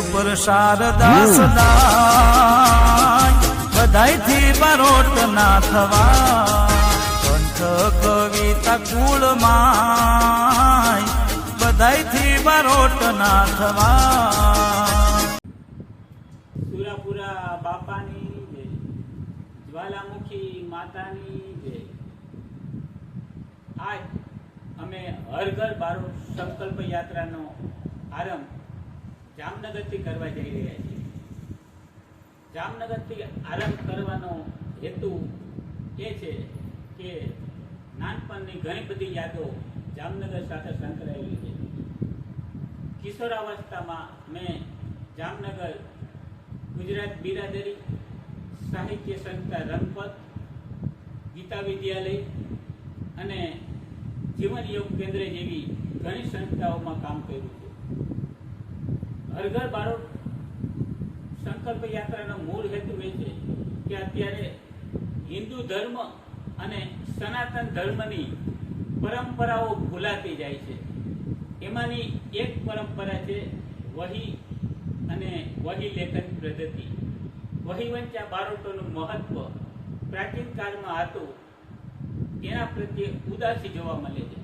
ઉપર શારદાસ બધાયથી બરોટ ના થવા કંઠ કવિતા કુળમાય. બધાયથી બરોટ ના થવા સુરાપુરા બાપાની જય. જ્વાલામુખી માતાની જય. આજ અમે હર ઘર બારો સંકલ્પ યાત્રાનો આરંભ જામનગરથી કરવા જઈ રહ્યા છીએ. જામનગરથી આરંભ કરવાનો હેતુ એ છે કે નાનપણની ઘણી બધી યાદો જામનગર સાથે સંકળાયેલી છે. કિશોરાવસ્થામાં મેં જામનગર ગુજરાત બિરાદરી સાહિત્ય સંસ્થા રંગપત, ગીતા વિદ્યાલય અને જીવન યોગ કેન્દ્ર જેવી ઘણી સંસ્થાઓમાં કામ કર્યું છે. હરઘર બાળક સંકલ્પ યાત્રાનો મૂળ હેતુ એ છે કે અત્યારે હિન્દુ ધર્મ અને સનાતન ધર્મની પરંપરાઓ ભૂલાતી જાય છે. એમાંની એક પરંપરા છે વહી અને વહી લેખન પદ્ધતિ. વહીવંચા બારોટોનું મહત્વ પ્રાચીન કાળમાં હતું. એના પ્રત્યે ઉદાસી જોવા મળે છે.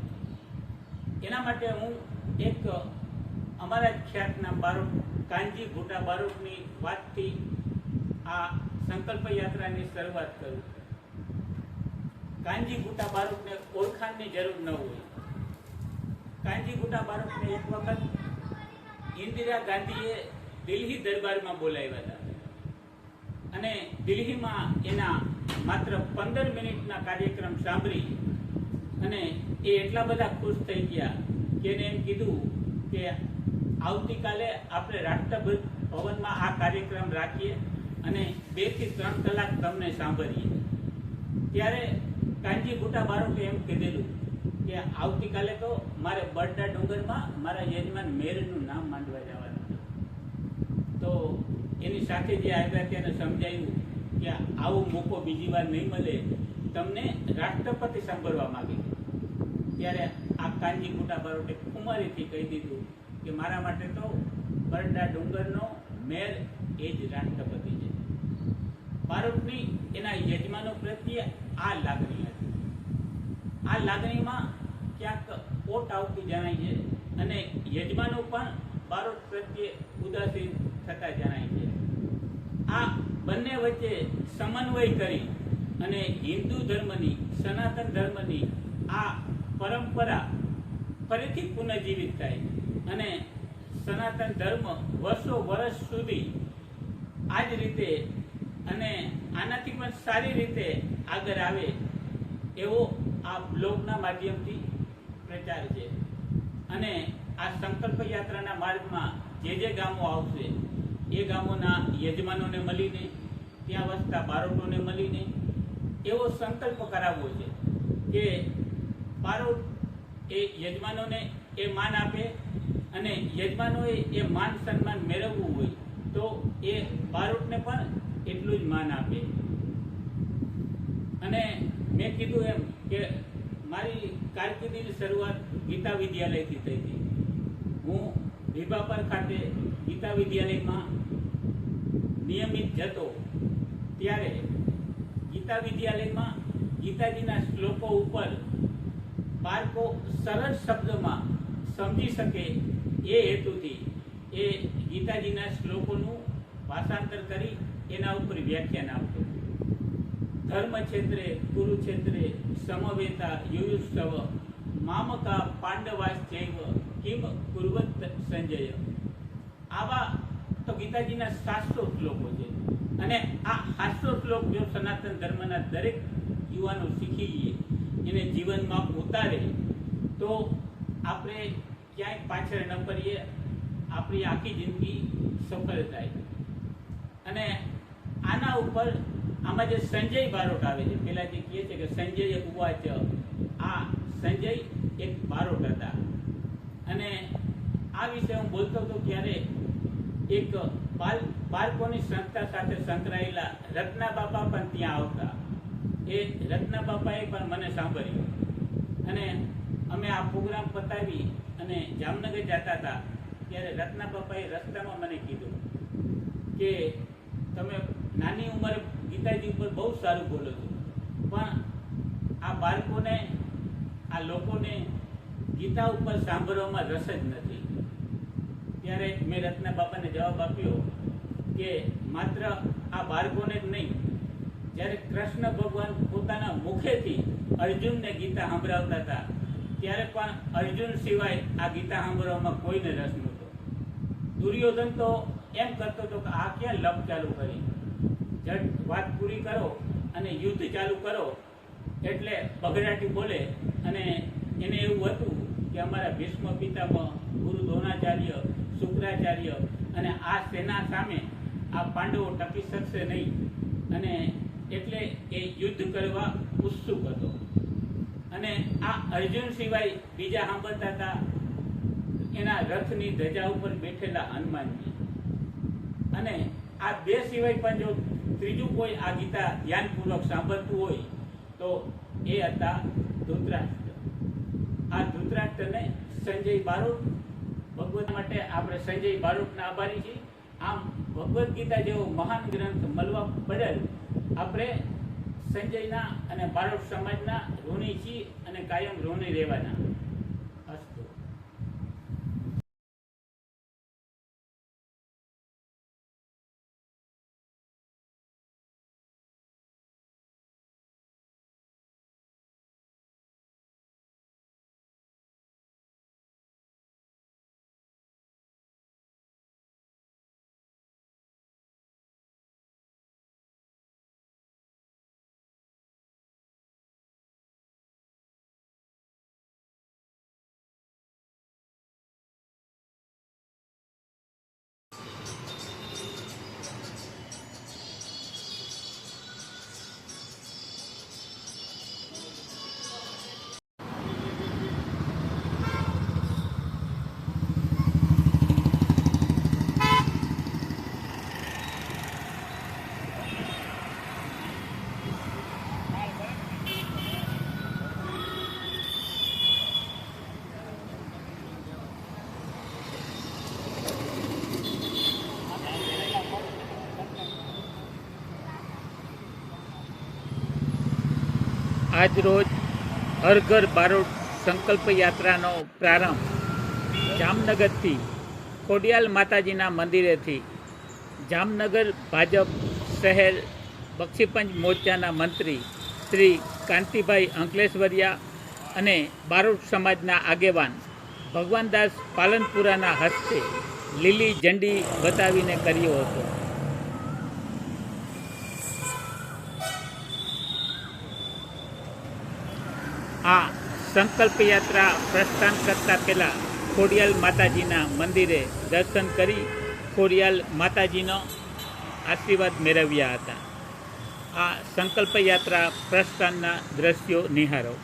એના માટે હું એક અમારા ખ્યાતના બારોટ કાનજી ભૂટા બારોટની વાતથી આ સંકલ્પ યાત્રાની શરૂઆત કરું. કાનજી ભૂટા બારોટને ઓળખાણની જરૂર ન હોય. કાનજી ભૂટા બારોટને એક વખત ઇન્દિરા ગાંધીએ દિલ્હી દરબારમાં બોલાવ્યા હતા. અને દિલ્હીમાં એના માત્ર પંદર મિનિટના કાર્યક્રમ સાંભળી અને એ એટલા બધા ખુશ થઈ ગયા કે એને એમ કીધું કે આવતીકાલે આપણે રાષ્ટ્રપતિ ભવનમાં આ કાર્યક્રમ રાખીએ અને બેથી ત્રણ કલાક તમને સાંભળીએ. ત્યારે કાનજી ભૂટા બારોટે એમ કીધેલું કે આવતીકાલે તો મારે બરડા ડુંગરમાં મારા યજમાન મેરનું નામ માંડવા જવાનું તો એની સાથે જે આવ્યા ત્યારે સમજાયું કે આવો મોકો બીજી વાર નહીં મળે. તમને રાષ્ટ્રપતિ સાંભળવા માગે. ત્યારે આ કાનજી મોટા બારોટે કુમારીથી કહી દીધું કે મારા માટે તો બરડા ડુંગરનો મેર એ જ રાષ્ટ્રપતિ છે. બારોટની એના યજમાનો પ્રત્યે આ લાગણી હતી. આ લાગણીમાં ક્યાંક ઓટ આવતી જણાય છે અને યજમાનો પણ બારોટ પ્રત્યે ઉદાસીન થતા જણાય છે. આ બંને વચ્ચે સમન્વય કરી અને હિન્દુ ધર્મની, સનાતન ધર્મની આ પરંપરા ફરીથી પુનઃજીવિત થાય. અને સનાતન ધર્મ વર્ષો વર્ષ સુધી આ જ રીતે અને આનાથી પણ સારી રીતે આગળ આવે એવો આ બ્લોગના માધ્યમથી પ્રચાર છે. અને આ સંકલ્પ યાત્રાના માર્ગમાં જે જે ગામો આવશે, એ ગામોના યજમાનોને મળીને, ત્યાં વસતા બારોટોને મળીને એવો સંકલ્પ કરાવવો છે કે બારોટ એ યજમાનોને એ માન આપે અને યજમાનોએ એ માન સન્માન મેળવવું હોય, તો એ બારોટને પણ એટલું જ માન આપે. અને મેં કીધું એમ કે મારી કારકિર્દીની શરૂઆત ગીતા વિદ્યાલયથી થઈ હતી. હું ભીભાપર ખાતે ગીતા વિદ્યાલયમાં નિયમિત જતો, ત્યારે ગીતા વિદ્યાલયમાં ગીતાજીના શ્લોકો ઉપર બાળકો સરળ શબ્દમાં સમજી શકે એ હેતુથી એ ગીતાજીના શ્લોકોનું ભાષાંતર કરી એના ઉપર વ્યાખ્યાન આપતો ધર્મ ક્ષેત્રે કુરુક્ષેત્રે સમવેતા યુયુત્સવ મામકા પાંડવાસ જૈવ કિમ કુર્વત સંજય. આવા તો ગીતાજીના સાતસો શ્લોકો છે. અને આ સાતસો શ્લોક જો સનાતન ધર્મના દરેક યુવાનો શીખી લઈએ એને જીવનમાં ઉતારે, તો આપણે ક્યાંય પાછળ ન કરીએ આપણી આખી જિંદગી સફળ થાય. અને આના ઉપર આમાં જે સંજય બારોટ આવે છે, પેલા જે કહે છે કે સંજય ઉવાચ આ સંજય એક બારોટ હતા. અને આ વિશે હું બોલતો હતો ત્યારે એક બાલ, બાળકોની સંસ્થા સાથે સંકળાયેલા રત્ના બાપા પણ ત્યાં આવતા. એ રત્ના બાપાએ પણ મને સાંભળ્યું. અને અમે આ પ્રોગ્રામ પતાવી અને જામનગર જતા હતા, ત્યારે રત્ના બાપાએ રસ્તામાં મને કીધું કે તમે નાની ઉંમરે ગીતાજી ઉપર બહુ સારું બોલો છો. પણ આ બાળકોને, આ લોકોને ગીતા ઉપર સાંભળવામાં રસ જ નથી. ત્યારે મેં રત્ના બાપાને જવાબ આપ્યો કે માત્ર આ બાળકોને જ નહીં, જ્યારે કૃષ્ણ ભગવાન પોતાના મુખેથી અર્જુનને ગીતા સંભળાવતા હતા ત્યારે પણ અર્જુન સિવાય આ ગીતા સાંભળવામાં કોઈને રસ નહોતો. દુર્યોધન તો એમ કરતો હતો કે આ ક્યાં લપ ચાલુ કરી? જટ વાત પૂરી કરો અને યુદ્ધ ચાલુ કરો. એટલે બગડાટી બોલે અને એને એવું હતું કે અમારા ભીષ્મ પિતામાં ગુરુ દ્રોણાચાર્ય, શુક્રાચાર્ય અને આ સેના સામે આ પાંડવો ટકી શકશે નહીં. અને એટલે એ યુદ્ધ કરવા ઉત્સુક હતો. અને આ અર્જુન સિવાય બીજા સાંભળતા હતા, એના રથની ધજા ઉપર બેઠેલા હનુમાનજી. અને આ બે સિવાય પણ જો ત્રીજું કોઈ આ ગીતા ધ્યાનપૂર્વક સાંભળતું હોય, તો એ હતા ધૃતરાષ્ટ્ર. આ ધૃતરાષ્ટ્રને સંજય બારોટ, ભગવત માટે આપણે સંજય બારોટના આભારી છીએ. આમ ભગવદ્ ગીતા જેવો મહાન ગ્રંથ મળવા બદલ આપણે સંજયના અને બારોટ સમાજના ઋણી છીએ અને કાયમ ઋણી રહેવાના. આજ રોજ હર ઘર બારોટ સંકલ્પ યાત્રાનો પ્રારંભ. જામનગરથી ખોડિયાલ માતાજીના મંદિરેથી જામનગર ભાજપ શહેર બક્ષીપંચ મોરચાના મંત્રી શ્રી કાંતિભાઈ અંકલેશ્વરિયા અને બારોટ સમાજના આગેવાન ભગવાનદાસ પાલનપુરાના હસ્તે લીલી ઝંડી બતાવીને કર્યો હતો આ સંકલ્પ યાત્રા પ્રસ્થાન કરતા પહેલા ખોડિયાલ માતાજીના મંદિરે દર્શન કરી ખોડિયાલ માતાજીનો આશીર્વાદ મેળવ્યા હતા. આ સંકલ્પ યાત્રા પ્રસ્થાનના દ્રશ્યો નિહારો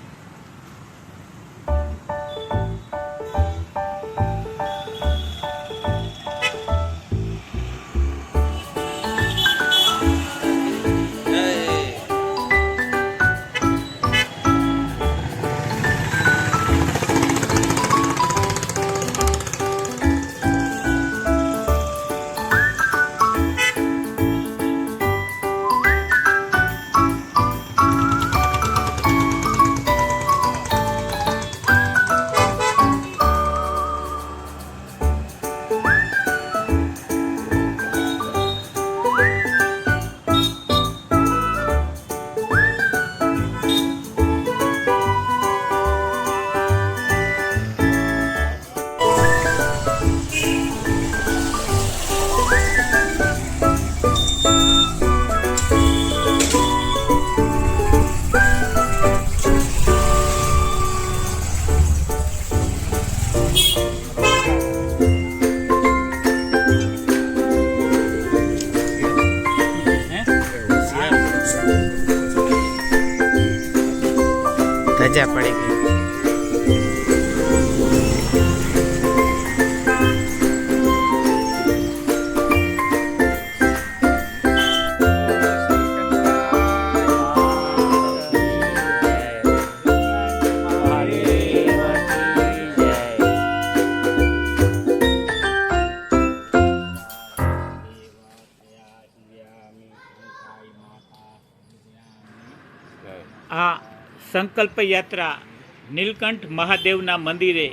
સંકલ્પ યાત્રા નીલકંઠ મહાદેવના મંદિરે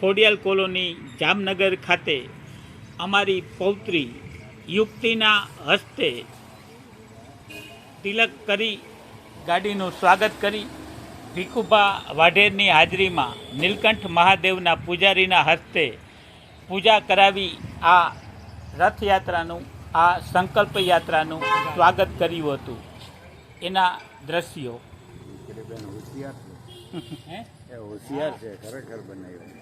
ખોડિયાલ કોલોની, જામનગર ખાતે અમારી પૌત્રી યુક્તિના હસ્તે તિલક કરી ગાડીનું સ્વાગત કરી ભીખુભા વાઢેરની હાજરીમાં નીલકંઠ મહાદેવના પૂજારીના હસ્તે પૂજા કરાવી આ રથયાત્રાનું, આ સંકલ્પ યાત્રાનું સ્વાગત કર્યું હતું. એના દ્રશ્યો હોશિયાર છે. એ હોશિયાર છે ખરેખર બનાવ્યો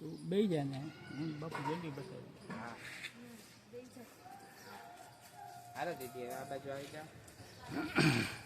તું બે જા ને હું બાપુ જલ્દી બતાવું હાલો દીદી આ બાજુ આવી જાઓ.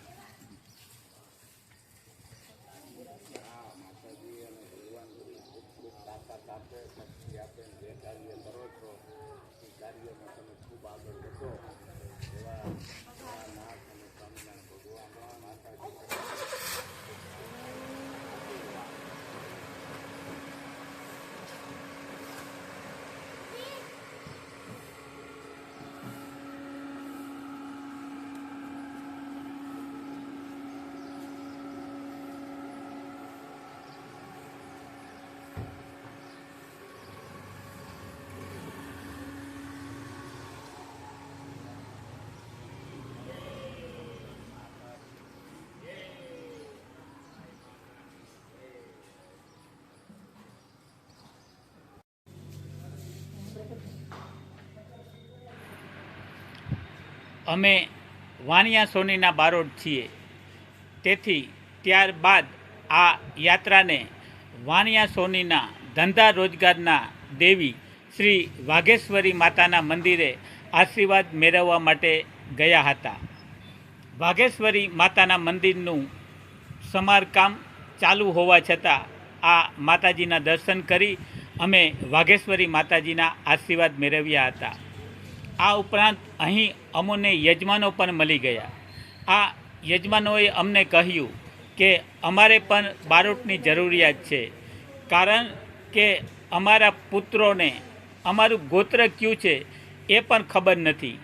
અમે વાણિયા સોનીના બારોટ છીએ. તેથી ત્યારબાદ આ યાત્રાને વાણિયા સોનીના ધંધા રોજગારના દેવી શ્રી વાઘેશ્વરી માતાના મંદિરે આશીર્વાદ મેળવવા માટે ગયા હતા. વાઘેશ્વરી માતાના મંદિરનું સમારકામ ચાલુ હોવા છતાં આ માતાજીના દર્શન કરી અમે વાઘેશ્વરી માતાજીના આશીર્વાદ મેળવ્યા હતા. આ ઉપરાંત અહીં અમોને યજમાનો પણ મળી ગયા. આ યજમાનોએ અમને કહ્યું કે અમારે પણ બારોટની જરૂરિયાત છે, કારણ કે અમારા પુત્રોને અમારું ગોત્ર કયું છે એ પણ ખબર નથી.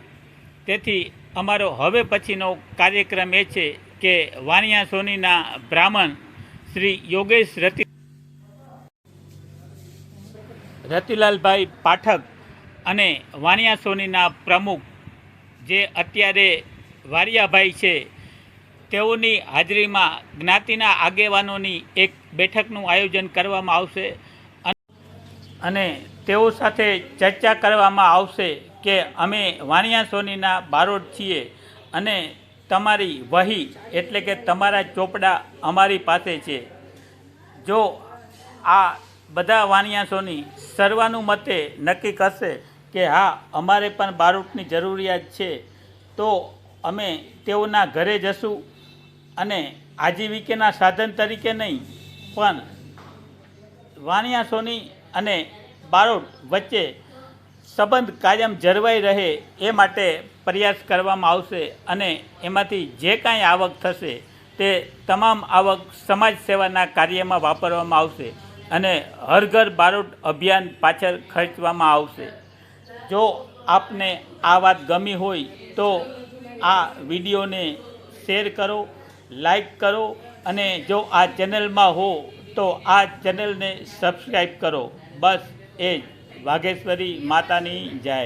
તેથી અમારો હવે પછીનો કાર્યક્રમ એ છે કે વાણિયા સોનીના બ્રાહ્મણ શ્રી યોગેશ રતિ, રતિલાલભાઈ પાઠક અને વાણિયા સોનીના પ્રમુખ જે અત્યારે વારિયાભાઈ છે, તેઓની હાજરીમાં જ્ઞાતિના આગેવાનોની એક બેઠકનું આયોજન કરવામાં આવશે અને તેઓ સાથે ચર્ચા કરવામાં આવશે કે અમે વાણિયા સોનીના બારોટ છીએ અને તમારી વહી એટલે કે તમારા ચોપડા અમારી પાસે છે. જો આ બધા વાણિયાસોની સર્વાનુમતે નક્કી કરશે કે હા, અમારે પણ બારૂટની જરૂરિયાત છે, તો અમે તેઓના ઘરે જશું અને આજીવિકાના સાધન તરીકે નહીં, પણ વાણિયાસોની અને બારોટ વચ્ચે સંબંધ કાયમ જળવાઈ રહે એ માટે પ્રયાસ કરવામાં આવશે અને એમાંથી જે કાંઈ આવક થશે તે તમામ આવક સમાજ સેવાના કાર્યમાં વાપરવામાં આવશે અને હર ઘર બારોટ અભિયાન પાછળ ખર્ચવામાં આવશે. જો આપને આ વાત ગમી હોય તો આ વિડીયોને શેર કરો, લાઈક કરો અને જો આ ચેનલમાં હો તો આ ચેનલને સબસ્ક્રાઈબ કરો. બસ એ જ. વાઘેશ્વરી માતાની જય.